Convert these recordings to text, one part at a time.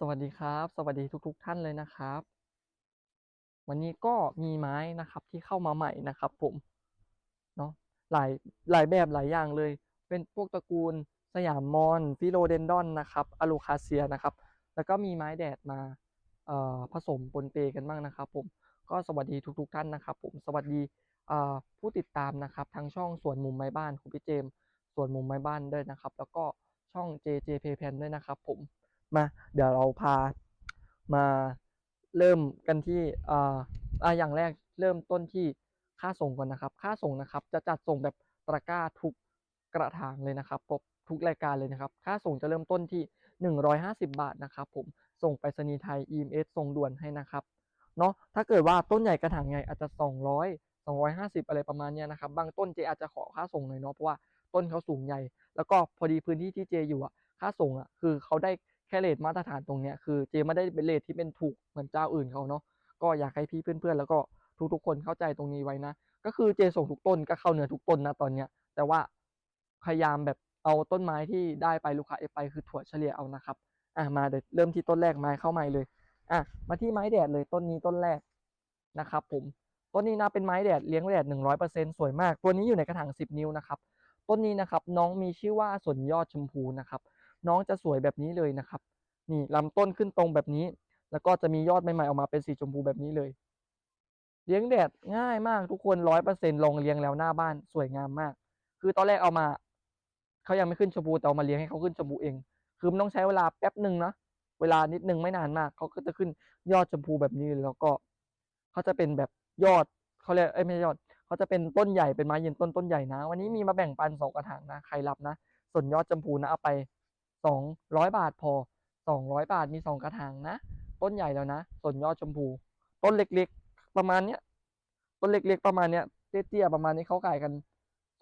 สวัสดีครับ สวัสดีทุกๆท่านเลยนะครับ วันนี้ก็มีไม้นะครับที่เข้ามาใหม่นะครับ ผมเนาะหลายหลายแบบหลายอย่างเลย เป็นพวกตระกูลสยามมอน Philodendron นะครับ Alocasia นะครับ แล้วก็มีไม้แดดมาผสมปนเปกันบ้างนะครับ ผมก็สวัสดีทุกๆท่านนะครับ ผมสวัสดีผู้ติดตามนะครับทางช่องสวนมุมไม้บ้านของพี่เจมส์สวนมุมไม้บ้านด้วยนะครับ แล้วก็ช่อง JJ Playpen ด้วยนะครับ ผม มาเดี๋ยวเราพามาเริ่มกันที่อ่าอ่าอย่างแรกเริ่มต้นที่ค่าส่งก่อนนะครับ ค่าส่งนะครับ จะจัดส่งแบบตะกร้าทุกกระถางเลยนะครับครบทุกรายการเลยนะครับ ค่าส่งจะเริ่มต้นที่ 150 บาทนะครับ ผมส่งไปรษณีย์ไทย EMS ส่งด่วนให้นะครับเนาะถ้าเกิดว่าต้นใหญ่กระถางใหญ่อาจจะ 200 250 อะไรประมาณเนี้ยนะครับ บางต้นเจอาจจะขอค่าส่งหน่อยเนาะเพราะว่าต้นเขาสูงใหญ่ แล้วก็พอดีพื้นที่ที่เจอยู่อะค่าส่งอะคือเขาได้ แค่เรตมาตรฐานตรงเนี้ยคือเจไม่ได้เป็นเรตที่เป็นถูกเหมือนเจ้าอื่นเขาเนาะก็อยากให้พี่เพื่อนๆแล้วก็ทุกๆคนเข้าใจตรงนี้ไว้นะ ก็คือเจส่งทุกต้นก็เข้าเนื้อทุกต้นนะตอนเนี้ย แต่ว่าพยายามแบบเอาต้นไม้ที่ได้ไปลูกค้าไปคือถั่วเฉลี่ยเอานะครับอ่ามาเดี๋ยวเริ่มที่ต้นแรกไม้เข้าใหม่เลยอะมาที่ไม้แดดเลยต้นนี้ต้นแรกนะครับผมต้นนี้นะเป็นไม้แดดเลี้ยงแดด 100%สวยมาก ตัวนี้อยู่ในกระถาง 10 นิ้วนะครับ ต้นนี้นะครับน้องมีชื่อว่าสนยอดชมพูนะครับ น้องจะสวยแบบนี้เลยนะครับ นี่ลำต้นขึ้นตรงแบบนี้ แล้วก็จะมียอดใหม่ๆออกมาเป็นสีชมพูแบบนี้เลย เลี้ยงแดดง่ายมากทุกคน100%ลองเลี้ยงแล้วหน้าบ้านสวยงามมาก คือตอนแรกเอามาเขายังไม่ขึ้นชมพูแต่เอามาเลี้ยงให้เขาขึ้นชมพูเอง คือมันต้องใช้เวลาแป๊บหนึ่งนะเวลานิดหนึ่งไม่นานมากเขาก็จะขึ้นยอดชมพูแบบนี้แล้วก็เขาจะเป็นแบบยอดเขาเรียกเอ้ยไม่ใช่ยอดเขาจะเป็นต้นใหญ่เป็นไม้ยืนต้นต้นใหญ่นะ วันนี้มีมาแบ่งปันสองกระถางนะใครรับนะ ส่วนยอดชมพูนะเอาไป สองร้อยบาทพอสองร้อยบาทมีสองกระถางนะ ต้นใหญ่แล้วนะส่วนยอดชมพู ต้นเล็กๆ ประมาณเนี้ย ต้นเล็กๆ ประมาณเนี้ย เตี้ยๆ ประมาณนี้เขาขายกัน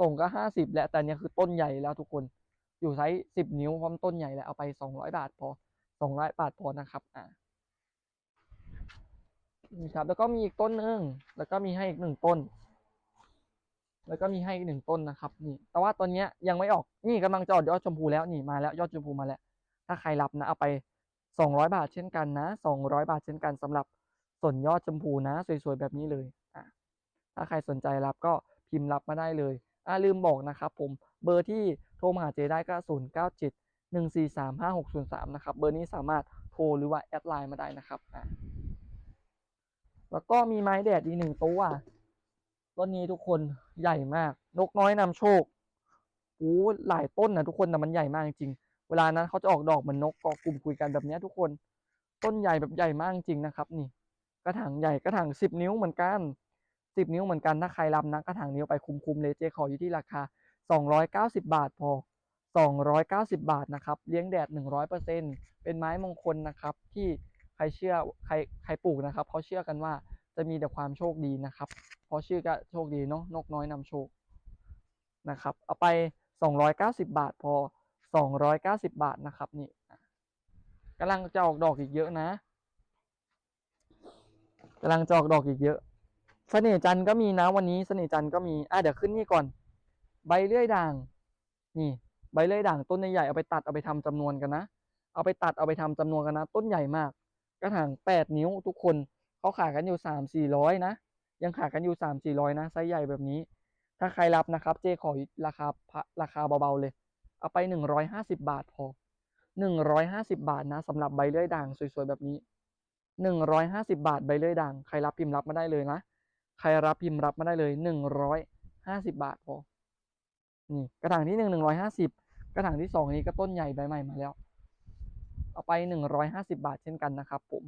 ส่งก็ห้าสิบแหละแต่เนี้ยคือต้นใหญ่แล้วทุกคน อยู่ไซส์สิบนิ้วพร้อมต้นใหญ่แล้วเอาไปสองร้อยบาทพอสองร้อยบาทพอนะครับอ่านี่ครับ แล้วก็มีอีกต้นหนึ่งแล้วก็มีให้อีกหนึ่งต้น แล้วก็มีให้อีกหนึ่งต้นนะครับนี่ แต่ว่าตอนเนี้ยยังไม่ออกนี่กำลังจะออกยอดชมพูแล้วนี่มาแล้วยอดชมพูมาแล้ว ถ้าใครรับนะเอาไปสองร้อยบาทเช่นกันนะสองร้อยบาทเช่นกันสำหรับส่วนยอดชมพูนะสวยๆแบบนี้เลยอะถ้าใครสนใจรับก็พิมพ์รับมาได้เลยอ่าลืมบอกนะครับผมเบอร์ที่โทรมาหาเจได้ก็ศูนย์เก้าเจ็ดหนึ่งสี่สามห้าหกศูนย์สามนะครับเบอร์นี้สามารถโทรหรือว่าแอดไลน์มาได้นะครับอ่าแล้วก็มีไม้แดดอีกหนึ่งตัว ต้นนี้ทุกคนใหญ่มาก นกน้อยนำโชคโอ้หลายต้นนะทุกคนแต่มันใหญ่มากจริงเวลานั้นเขาจะออกดอกเหมือนนกเกาะกลุ่มคุยกันแบบนี้ทุกคนต้นใหญ่แบบใหญ่มากจริงนะครับ นี่ กระถางใหญ่กระถางสิบนิ้วเหมือนกันสิบนิ้วเหมือนกันถ้าใครรับนะกระถางนิ้วไปคุ้มๆเลยเจขออยู่ที่ราคาสองร้อยเก้าสิบาทพอสองร้อยเก้าสิบาทนะครับเลี้ยงแดดหนึ่งร้อยเปอร์เซ็นเป็นไม้มงคลนะครับ ที่ใครเชื่อใครใครปลูกนะครับเขาเชื่อกันว่า จะมีแต่ความโชคดีนะครับ เพราะชื่อก็โชคดีเนาะนกน้อยนำโชคนะครับเอาไปสองร้อยเก้าสิบาทพอสองร้อยเก้าสิบาทนะครับนี่กำลังจะออกดอกอีกเยอะนะกำลังจะออกดอกอีกเยอะเสน่จันทร์ก็มีนะวันนี้เสน่จันทร์ก็มีอะเดี๋ยวขึ้นนี่ก่อน ใบเลื่อยด่าง นี่ ใบเลื่อยด่างต้นใหญ่ๆเอาไปตัดเอาไปทำจำนวนกันนะ เอาไปตัดเอาไปทำจำนวนกันนะ ต้นใหญ่มาก กระถางแปดนิ้วทุกคน เขาขายกันอยู่สามสี่ร้อยนะ ยังขายกันอยู่สามสี่ร้อยนะไซส์ใหญ่แบบนี้ ถ้าใครรับนะครับ เจขอราคาราคาเบาๆเลย เอาไปหนึ่งร้อยห้าสิบาทพอหนึ่งร้อยห้าสิบาทนะสำหรับใบเลื่อยด่างสวยๆแบบนี้หนึ่งร้อยห้าสิบาทใบเลื่อยด่างใครรับพิมพ์รับมาได้เลยนะใครรับพิมพ์รับมาได้เลยหนึ่งร้อยห้าสิบาทพอนี่กระถางที่หนึ่งหนึ่งร้อยห้าสิบกระถางที่สองนี้ก็ต้นใหญ่ใบใหม่มาแล้ว เอาไปหนึ่งร้อยห้าสิบาทเช่นกันนะครับผม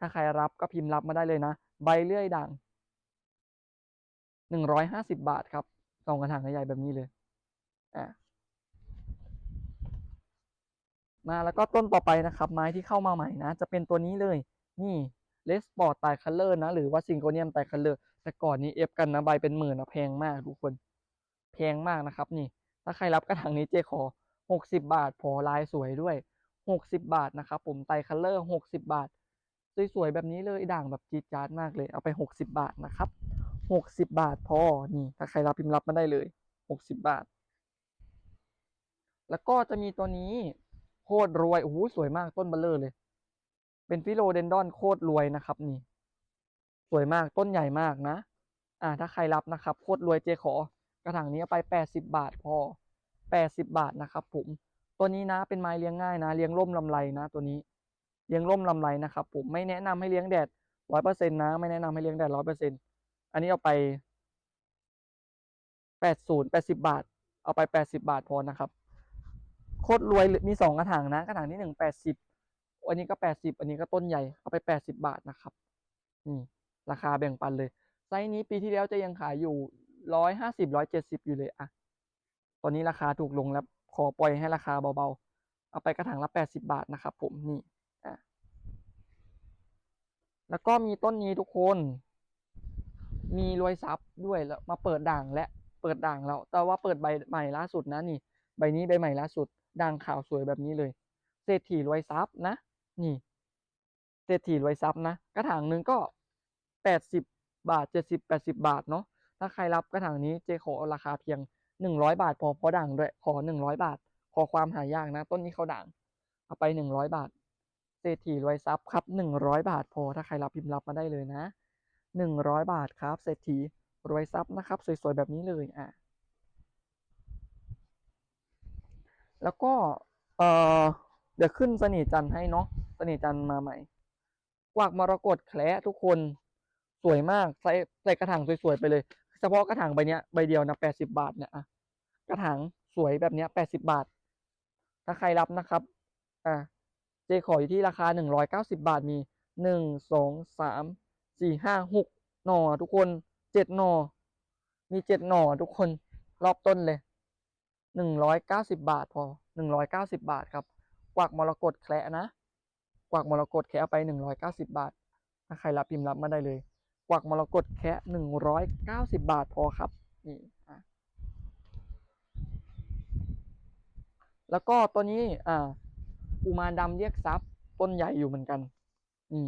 ถ้าใครรับก็พิมพ์รับมาได้เลยนะ ใบเลื่อยด่างหนึ่งร้อยห้าสิบาทครับสองกระถางใหญ่แบบนี้เลยอ่ามาแล้วก็ต้นต่อไปนะครับ ไม้ที่เข้ามาใหม่นะ จะเป็นตัวนี้เลย นี่เลสปอร์ตไตคัลเลอร์นะ หรือว่าซิงโกเนียมไตคัลเลอร์แต่ก่อนนี้เอฟกันนะใบเป็นหมื่นนะแพงมากทุกคน แพงมากนะครับ นี่ ถ้าใครรับกระถางนี้เจขอหกสิบาทพอลายสวยด้วยหกสิบาทนะครับผมไตคัลเลอร์หกสิบาท สวยๆแบบนี้เลยด่างแบบจีดจาดมากเลยเอาไปหกสิบาทนะครับหกสิบาทพอนี่ถ้าใครรับพิมพ์รับมาได้เลยหกสิบาท แล้วก็จะมีตัวนี้โคตรรวยโอ้โหสวยมากต้นเบลเลอร์เลย เป็นฟิโลเดนดอนโคตรรวยนะครับ นี่ สวยมากต้นใหญ่มากนะ อ่าถ้าใครรับนะครับโคตรรวยเจขอกระถางนี้เอาไปแปดสิบาทพอแปดสิบาทนะครับผมตัวนี้นะเป็นไม้เลี้ยงง่ายนะเลี้ยงร่มลำไรนะ ตัวนี้ เลี้ยงร่มลำไรนะครับผมไม่แนะนำให้เลี้ยงแดดร้อยเปอร์เซ็นต์นะ ไม่แนะนำให้เลี้ยงแดดร้อยเปอร์เซ็นต์อันนี้เอาไปแปดศูนย์แปดสิบาท เอาไปแปดสิบาทพอนะครับโคตรรวยมีสองกระถางนะกระถางที่หนึ่งแปดสิบอันนี้ก็แปดสิบอันนี้ก็ต้นใหญ่เอาไปแปดสิบาทนะครับนี่ราคาแบ่งปันเลยไซส์นี้ปีที่แล้วจะยังขายอยู่ร้อยห้าสิบร้อยเจ็ดสิบอยู่เลยอะตอนนี้ราคาถูกลงแล้วขอปล่อยให้ราคาเบาๆ เอาไปกระถางละแปดสิบาทนะครับผมนี่ แล้วก็มีต้นนี้ทุกคน มีรวยซับด้วยแล้วมาเปิดด่างและเปิดด่างแล้ว แต่ว่าเปิดใบใหม่ล่าสุดนะนี่ ใบนี้ใบใหม่ล่าสุด ด่างขาวสวยแบบนี้เลย เศรษฐีรวยซับนะ นี่ เศรษฐีรวยซับนะ กระถางหนึ่งก็แปดสิบบาทเจ็ดสิบแปดสิบาทเนาะ ถ้าใครรับกระถางนี้เจขอราคาเพียงหนึ่งร้อยบาท พอเพราะด่างด้วย ขอหนึ่งร้อยบาท ขอความหายากนะ ต้นนี้เขาด่าง เอาไปหนึ่งร้อยบาท เศรษฐีรวยทรัพย์ครับหนึ่งร้อยบาทพอถ้าใครรับพิมพ์รับมาได้เลยนะหนึ่งร้อยบาทครับ เศรษฐีรวยทรัพย์นะครับ สวยๆ แบบนี้เลยอะแล้วก็เออเดี๋ยวขึ้นเสน่ห์จันให้เนาะเสน่ห์จันมาใหม่ กวักมรกตแคละทุกคนสวยมากใส่ใส่กระถางสวยๆไปเลย เฉพาะกระถางใบเนี้ยใบเดียวนะแปดสิบาทเนี่ยอะกระถางสวยแบบเนี้ยแปดสิบาท ถ้าใครรับนะครับ อ่า เจขออยู่ที่ราคาหนึ่งร้อยเก้าสิบาทมีหนึ่งสองสามสี่ห้าหกหน่อทุกคนเจ็ดหน่อ มีเจ็ดหน่อทุกคนรอบต้นเลยหนึ่งร้อยเก้าสิบาทพอหนึ่งร้อยเก้าสิบาทครับ กวักมรกตแคละนะ กวักมรกตแคะไปหนึ่งร้อยเก้าสิบาท ถ้าใครรับพิมพ์รับมาได้เลย กวักมรกตแคะหนึ่งร้อยเก้าสิบาทพอครับ นี่อะแล้วก็ตัวนี้ อ่า กุมารดำเรียกทรัพย์ ต้นใหญ่อยู่เหมือนกันนี่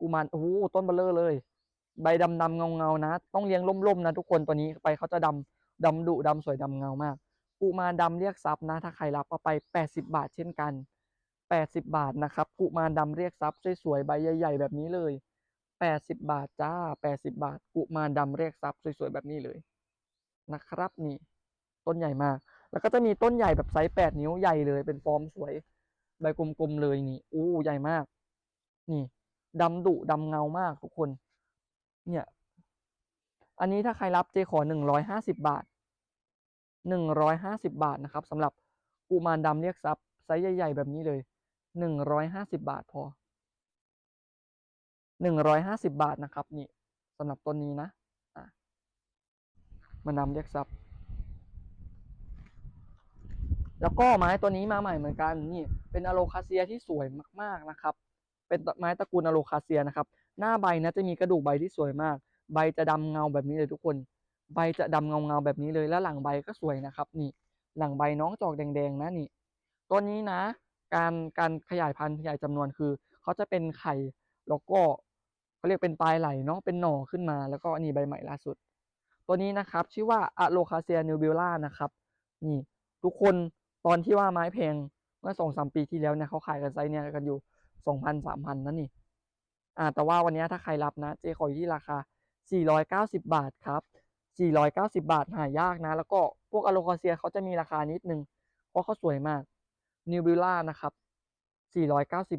กุมารโอ้โหต้นเบลเลอร์เลย ใบดำดำเงาเงานะต้องเลี้ยงล่มๆนะทุกคนตัวนี้ไปเขาจะดำดำดุดำสวยดำเงามากกุมารดำเรียกทรัพย์นะ ถ้าใครรับเอาไปแปดสิบาทเช่นกันแปดสิบาทนะครับกุมารดำเรียกทรัพย์สวยๆใบใหญ่ ๆ แบบนี้เลยแปดสิบาทจ้าแปดสิบาทกุมารดำเรียกทรัพย์สวยๆแบบนี้เลยนะครับ นี่ ต้นใหญ่มาก แล้วก็จะมีต้นใหญ่แบบไซส์แปดนิ้วใหญ่เลย เป็นฟอร์มสวย ใบกลมๆเลยนี่อู้ใหญ่มาก นี่ดำดุดำเงามากทุกคน เนี่ย อันนี้ถ้าใครรับเจขอหนึ่งร้อยห้าสิบาทหนึ่งร้อยห้าสิบาทนะครับสำหรับกุมารดำเรียกทรัพย์ไซส์ใหญ่ ๆ แบบนี้เลยหนึ่งร้อยห้าสิบาทพอหนึ่งร้อยห้าสิบาทนะครับ นี่สำหรับต้นนี้นะอะมานำเรียกทรัพย์ แล้วก็ไม้ตัวนี้มาใหม่เหมือนกันนี่เป็นอะโลคาเซียที่สวยมากๆนะครับ เป็นไม้ตระกูลอะโลคาเซียนะครับ หน้าใบนะจะมีกระดูกใบที่สวยมาก ใบจะดำเงาแบบนี้เลยทุกคน ใบจะดำเงาเงาแบบนี้เลยแล้วหลังใบก็สวยนะครับ นี่ หลังใบน้องจอกแดงๆนะนี่ตัวนี้นะ การการขยายพันธุ์ขยายจำนวนคือเขาจะเป็นไข่แล้วก็เขาเรียกเป็นปลายไหลเนาะเป็นหน่อขึ้นมา แล้วก็นี่ใบใหม่ล่าสุด ตัวนี้นะครับชื่อว่าอะโลคาเซียนิวบิล่านะครับ นี่ทุกคน ตอนที่ว่าไม้แพงเมื่อสองสามปีที่แล้วเนี่ยเขาขายกันไซส์เนี่ยกันอยู่สองพันสามพันนั่นนี่อ่าแต่ว่าวันนี้ถ้าใครรับนะเจขออยู่ที่ราคา 490 บาทครับ 490 บาทหายากนะ แล้วก็พวกอะโลคาเซียเขาจะมีราคานิดนึง เพราะเขาสวยมากนิวบิล่านะครับ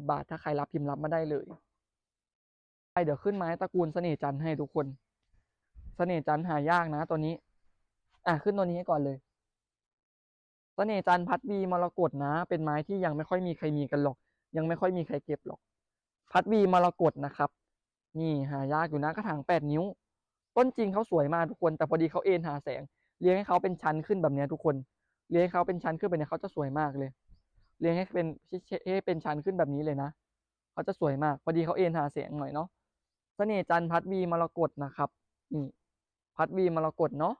490 บาท ถ้าใครรับพิมพ์รับมาได้เลยไปเดี๋ยวขึ้นไม้ตระกูลเสน่ห์จันทร์ให้ทุกคน เสน่ห์จันทร์หายากนะตัวนี้ อะขึ้นตัวนี้ให้ก่อนเลย สน่ห์จันพัดวีมรกตนะ เป็นไม้ที่ยังไม่ค่อยมีใครมีกันหรอก ยังไม่ค่อยมีใครเก็บหรอก พัดวีมรกตนะครับ นี่หายากอยู่นะกระถางแปดนิ้ว ต้นจริงเขาสวยมากทุกคน แต่พอดีเขาเอ็นหาแสง เลี้ยงให้เขาเป็นชั้นขึ้นแบบนี้ทุกคน เลี้ยงให้เขาเป็นชั้นขึ้นแบบเนี้ยเขาจะสวยมากเลย เลี้ยงให้เป็นให้เป็นชั้นขึ้นแบบนี้เลยนะเขาจะสวยมาก พอดีเขาเอ็นหาแสงหน่อยเนาะเสน่ห์จันพัดวีมรกตนะครับ นี่ พัดวีมรกตเนาะ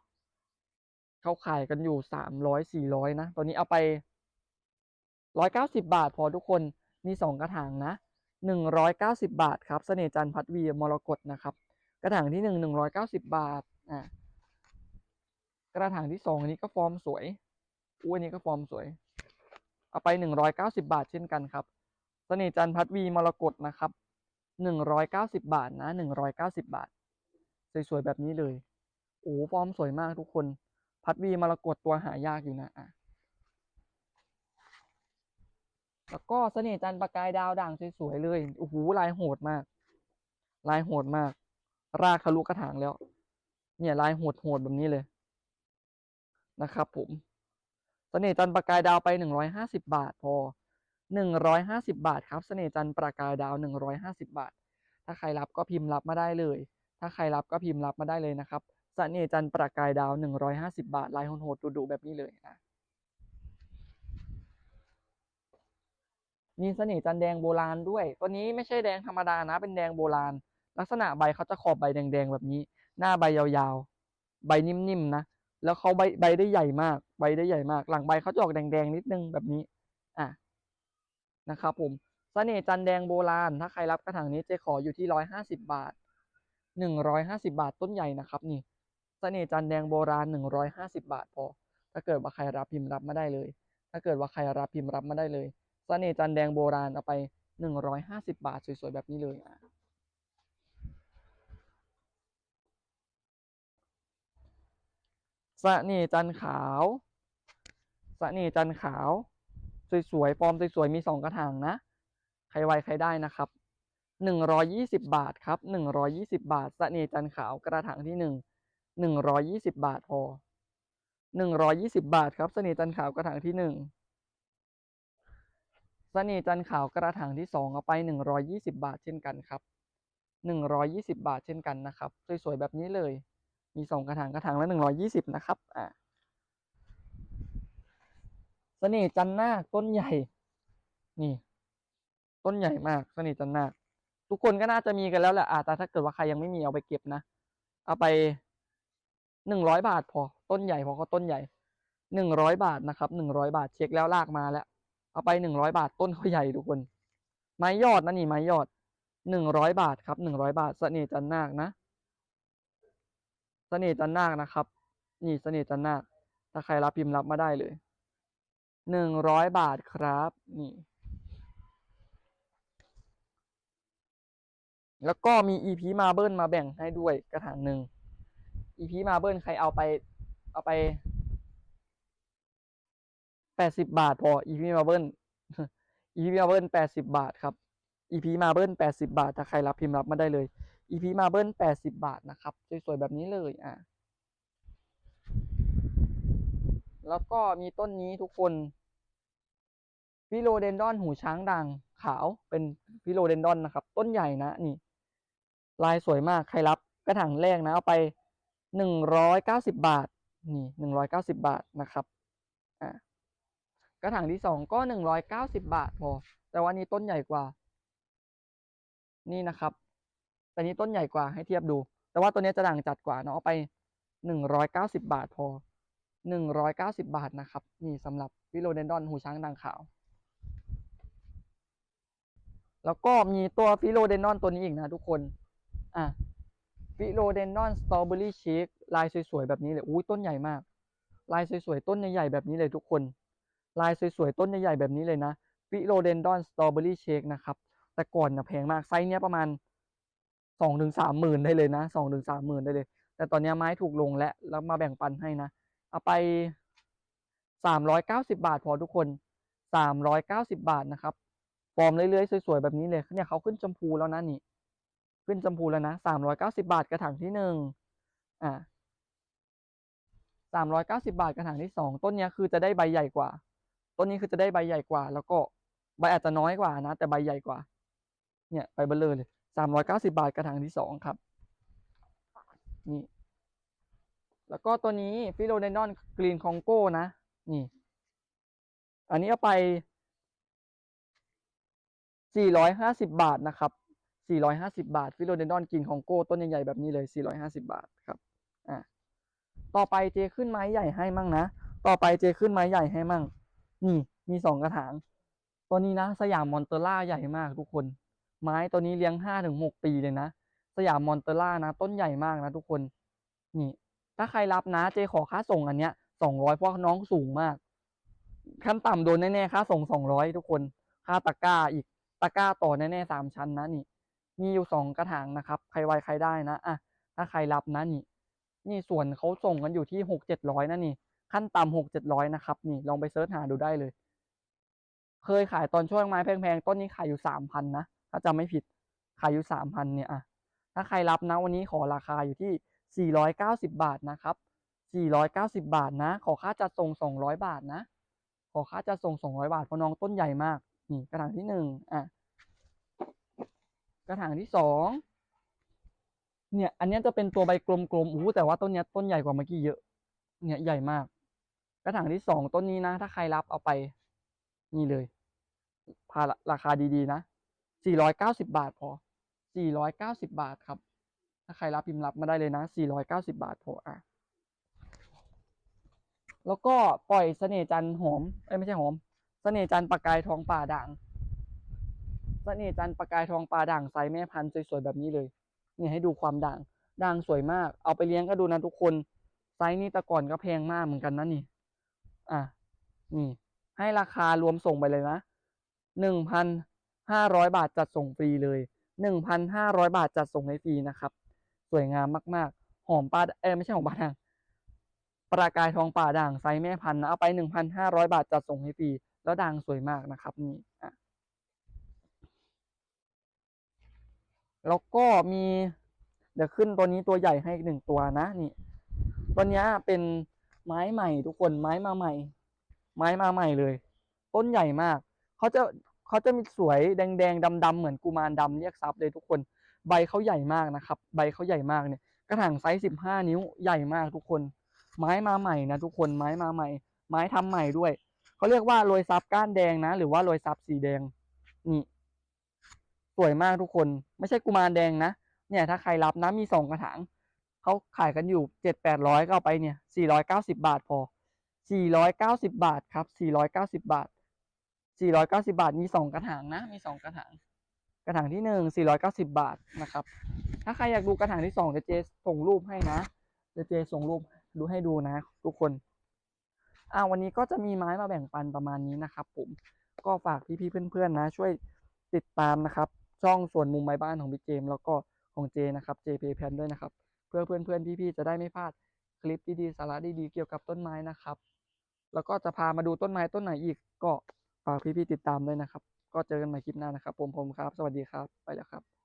เขาขายกันอยู่สามร้อยสี่ร้อยนะ ตอนนี้เอาไปร้อยเก้าสิบาท พอทุกคนมีสองกระถางนะหนึ่งร้อยเก้าสิบาทครับเสน่จันพัดวีมรกตนะครับ กระถางที่หนึ่งหนึ่งร้อยเก้าสิบาทอ่ากระถางที่สองอันนี้ก็ฟอร์มสวยอู้อันนี้ก็ฟอร์มสวย เอาไปหนึ่งร้อยเก้าสิบาทเช่นกันครับเสน่จันพัดวีมรกตนะครับหนึ่งร้อยเก้าสิบาทนะหนึ่งร้อยเก้าสิบาท สวยๆแบบนี้เลยโอ้ฟอร์มสวยมากทุกคน พัดวีมรกตตัวหายากอยู่นะอะแล้วก็เสน่ห์จันประกายดาวด่างสวยๆเลยโอ้โหลายโหดมาก ลายโหดมาก รากทะลุกระถางแล้ว เนี่ยลายโหดๆแบบนี้เลยนะครับ ผมเสน่ห์จันประกายดาวไปหนึ่งร้อยห้าสิบาทพอหนึ่งร้อยห้าสิบาทครับเสน่ห์จันประกายดาวหนึ่งร้อยห้าสิบาท ถ้าใครรับก็พิมพ์รับมาได้เลย ถ้าใครรับก็พิมพ์รับมาได้เลยนะครับ เสน่ห์จันประกายดาวหนึ่งร้อยห้าสิบาท ลายโหดๆดุๆแบบนี้เลยอะมีเสน่ห์จันแดงโบราณด้วย ตัวนี้ไม่ใช่แดงธรรมดานะ เป็นแดงโบราณ ลักษณะใบเขาจะขอบใบแดงๆแบบนี้ หน้าใบยาวๆ ใบนิ่มๆนะ แล้วเขาใบใบได้ใหญ่มาก ใบได้ใหญ่มาก หลังใบเขาจะออกแดงๆนิดนึงแบบนี้ อะ นะครับผมเสน่ห์จันแดงโบราณ ถ้าใครรับกระถางนี้เจะขออยู่ที่ร้อยห้าสิบาทหนึ่งร้อยห้าสิบาทต้นใหญ่นะครับนี่ เสน่ห์จันแดงโบราณหนึ่งร้อยห้าสิบาทพอ ถ้าเกิดว่าใครรับพิมพ์รับมาได้เลย ถ้าเกิดว่าใครรับพิมพ์รับมาได้เลยเสน่ห์จันแดงโบราณเอาไปหนึ่งร้อยห้าสิบาทสวยๆแบบนี้เลยอะเสน่ห์จันขาวเสน่ห์จันขาว สวยๆฟอร์มสวยๆมีสองกระถางนะ ใครไวใครได้นะครับหนึ่งร้อยี่สิบบาทครับหนึ่งร้อยี่สิบาทเสน่ห์จันขาวกระถางที่หนึ่ง หนึ่งร้อยี่สิบาทพอหนึ่งร้อยี่สิบาทครับเสน่ห์จันขาวกระถางที่หนึ่งเสน่ห์จันขาวกระถางที่สองเอาไปหนึ่งร้อยี่สิบาทเช่นกันครับหนึ่งร้อยี่สิบาทเช่นกันนะครับ สวยๆแบบนี้เลย มีสองกระถางกระถางละหนึ่งร้อยี่สิบนะครับอ่าเสน่ห์จันนาคต้นใหญ่ นี่ ต้นใหญ่มากเสน่ห์จันนาคทุกคนก็น่าจะมีกันแล้วแหละอ่าแต่ถ้าเกิดว่าใครยังไม่มีเอาไปเก็บนะ เอาไป หนึ่งร้อยบาทพอต้นใหญ่พอเขาต้นใหญ่หนึ่งร้อยบาทนะครับหนึ่งร้อยบาทเช็คแล้วลากมาแล้ว เอาไปหนึ่งร้อยบาทต้นเขาใหญ่ทุกคน ไม้ยอดนะนี่ไม้ยอดหนึ่งร้อยบาทครับหนึ่งร้อยบาทเสน่ห์จันนาคนะเสน่ห์จันนาคนะครับ นี่เสน่ห์จันนาคถ้าใครรับพิมพ์รับมาได้เลยหนึ่งร้อยบาทครับ นี่ แล้วก็มีอีพีมาเบิลมาแบ่งให้ด้วยกระถางหนึ่ง อีพีมาเบิลใครเอาไป เอาไปแปดสิบบาทพออีพีมาเบิลอีพีมาเบิลแปดสิบบาทครับอีพีมาเบิลแปดสิบาท ถ้าใครรับพิมพ์รับมาได้เลยอีพีมาเบิลแปดสิบาทนะครับ สวยๆแบบนี้เลยอะแล้วก็มีต้นนี้ทุกคนฟิโลเดนดอน หูช้างด่างขาวเป็นฟิโลเดนดอนนะครับ ต้นใหญ่นะนี่ ลายสวยมากใครรับกระถางแรกนะ เอาไป หนึ่งร้อยเก้าสิบบาท นี่หนึ่งร้อยเก้าสิบาทนะครับ อ่ากระถางที่สองก็หนึ่งร้อยเก้าสิบาทพอ แต่ว่านี้ต้นใหญ่กว่า นี่นะครับ แต่นี้ต้นใหญ่กว่าให้เทียบดู แต่ว่าตัวนี้จะด่างจัดกว่าเนาะเอาไปหนึ่งร้อยเก้าสิบาทพอหนึ่งร้อยเก้าสิบาทนะครับ นี่สำหรับฟิโลเดนดอนหูช้างด่างขาว แล้วก็มีตัวฟิโลเดนดอนตัวนี้อีกนะทุกคน อะ ฟิโลเดนดอนสตรอเบอรี่เชคลายสวยๆแบบนี้เลยอุ้ยต้นใหญ่มาก ลายสวยๆต้นใหญ่ๆแบบนี้เลยทุกคน ลายสวยๆต้นใหญ่ๆแบบนี้เลยนะฟิโลเดนดอนสตรอเบอรี่เชคนะครับ แต่ก่อนนะแพงมากไซส์เนี้ยประมาณสองถึงสามหมื่นได้เลยนะสองถึงสามหมื่นได้เลย แต่ตอนนี้ไม้ถูกลงแล้วแล้วมาแบ่งปันให้นะ เอาไปสามร้อยเก้าสิบาทพอทุกคนสามร้อยเก้าสิบาทนะครับ ฟอร์มเรื่อยๆสวยๆแบบนี้เลยเนี่ยเขาขึ้นชมพูแล้วนะนี่ ขึ้นชมพูแล้วนะสามร้อยเก้าสิบาทกระถางที่หนึ่งอ่าสามร้อยเก้าสิบาทกระถางที่สองต้นเนี้ยคือจะได้ใบใหญ่กว่า ต้นนี้คือจะได้ใบใหญ่กว่า แล้วก็ใบอาจจะน้อยกว่านะ แต่ใบใหญ่กว่า เนี่ยใบเบลเลยสามร้อยเก้าสิบาทกระถางที่สองครับ นี่ แล้วก็ตัวนี้ฟิโลเดนดอนกรีนคองโก้นะ นี่ อันนี้เอาไป450บาทนะครับ 450 บาทฟิโลเดนดอนกินของโก้ต้นใหญ่ๆแบบนี้เลย 450 บาทครับอะต่อไปเจขึ้นไม้ใหญ่ให้มั่งนะ ต่อไปเจขึ้นไม้ใหญ่ให้มั่ง นี่มีสองกระถาง ตัวนี้นะ สยามมอนเตอร่าใหญ่มากทุกคน ไม้ตัวนี้เลี้ยงห้าถึงหกปีเลยนะ สยามมอนเตอร่านะ ต้นใหญ่มากนะทุกคน นี่ ถ้าใครรับนะ เจขอค่าส่งอันเนี้ยสองร้อยเพราะน้องสูงมาก ขั้นต่ำโดนแน่ๆค่าส่งสองร้อยทุกคน ค่าตะกร้าอีก ตะกร้าต่อแน่ๆสามชั้นนะนี่ มีอยู่สองกระถางนะครับ ใครไวใครได้นะอะถ้าใครรับนะนี่ นี่ส่วนเขาส่งกันอยู่ที่หกเจ็ดร้อยนะนี่ ขั้นต่ำหกเจ็ดร้อยนะครับ นี่ลองไปเซิร์ชหาดูได้เลย เคยขายตอนช่วงไม้แพงๆต้นนี้ขายอยู่สามพันนะถ้าจำไม่ผิดขายอยู่สามพันเนี่ยอะถ้าใครรับนะวันนี้ขอราคาอยู่ที่สี่ร้อยเก้าสิบาทนะครับสี่ร้อยเก้าสิบาทนะ ขอค่าจัดส่งสองร้อยบาทนะ ขอค่าจัดส่งสองร้อยบาทเพราะน้องต้นใหญ่มาก นี่กระถางที่หนึ่งอะ กระถางที่สองเนี่ยอันนี้จะเป็นตัวใบกลมๆอู้แต่ว่าต้นเนี้ยต้นใหญ่กว่าเมื่อกี้เยอะ เนี่ยใหญ่มาก กระถางที่สองต้นนี้นะ ถ้าใครรับเอาไป นี่เลยพาราคาดีๆนะสี่ร้อยเก้าสิบาทพอสี่ร้อยเก้าสิบาทครับ ถ้าใครรับพิมพ์รับมาได้เลยนะสี่ร้อยเก้าสิบาทพออะแล้วก็ปล่อยเสน่จันหอมเอ้ยไม่ใช่หอม เสน่จันประกายทองป่าด่าง เสน่ห์จันทร์ประกายทองป่าด่างไซแม่พันธุ์สวยๆแบบนี้เลยเนี่ยให้ดูความด่างด่างสวยมาก เอาไปเลี้ยงก็ดูนะทุกคนไซส์นี้แต่ก่อนก็แพงมากเหมือนกันนะนี่ อะ นี่ ให้ราคารวมส่งไปเลยนะหนึ่งพันห้าร้อยบาทจัดส่งฟรีเลยหนึ่งพันห้าร้อยบาทจัดส่งให้ฟรีนะครับ สวยงามมากๆ หอมปลาเอ้ยไม่ใช่หอมปลาด่างประกายทองป่าด่างไซส์แม่พันธุ์นะเอาไปหนึ่งพันห้าร้อยบาทจัดส่งให้ฟรีแล้วด่างสวยมากนะครับ นี่อะ แล้วก็มีเดี๋ยวขึ้นตัวนี้ตัวใหญ่ให้หนึ่งตัวนะนี่ตัวนี้เป็นไม้ใหม่ทุกคนไม้มาใหม่ ไม้มาใหม่เลย ต้นใหญ่มากเขาจะเขาจะมีสวยแดงแดงดำดำเหมือนกุมารดำเรียกทรัพย์เลยทุกคน ใบเขาใหญ่มากนะครับ ใบเขาใหญ่มากเนี่ยกระถางไซส์สิบห้านิ้วใหญ่มากทุกคน ไม้มาใหม่นะทุกคนไม้มาใหม่ ไม้ทำใหม่ด้วยเขาเรียกว่าโรยซับก้านแดงนะ หรือว่าโรยซับสีแดงนี่ สวยมากทุกคน ไม่ใช่กุมารแดงนะ เนี่ยถ้าใครรับนะมีสองกระถางเขาขายกันอยู่เจ็ดแปดร้อยก็เอาไปเนี่ยสี่ร้อยเก้าสิบาทพอสี่ร้อยเก้าสิบาทครับสี่ร้อยเก้าสิบาทสี่ร้อยเก้าสิบาทมีสองกระถางนะ มีสองกระถาง กระถางที่หนึ่งสี่ร้อยเก้าสิบาทนะครับ ถ้าใครอยากดูกระถางที่สองเดี๋ยวเจส่งรูปให้นะเดี๋ยวเจส่งรูปดูให้ดูนะ ทุกคนอ่าวันนี้ก็จะมีไม้มาแบ่งปันประมาณนี้นะครับ ผมก็ฝากพี่ๆเพื่อนๆนะ ช่วยติดตามนะครับ ช่องส่วนมุมใบบ้านของพี่เจมแล้วก็ของเจนะครับ JP Plan ด้วยนะครับ เพื่อเพื่อนๆพี่ๆจะได้ไม่พลาดคลิปดีๆสาระดีๆเกี่ยวกับต้นไม้นะครับ แล้วก็จะพามาดูต้นไม้ต้นไหนอีกก็ฝากพี่ๆติดตามด้วยนะครับ ก็เจอกันใหม่คลิปหน้านะครับผมผมครับ สวัสดีครับ ไปแล้วครับ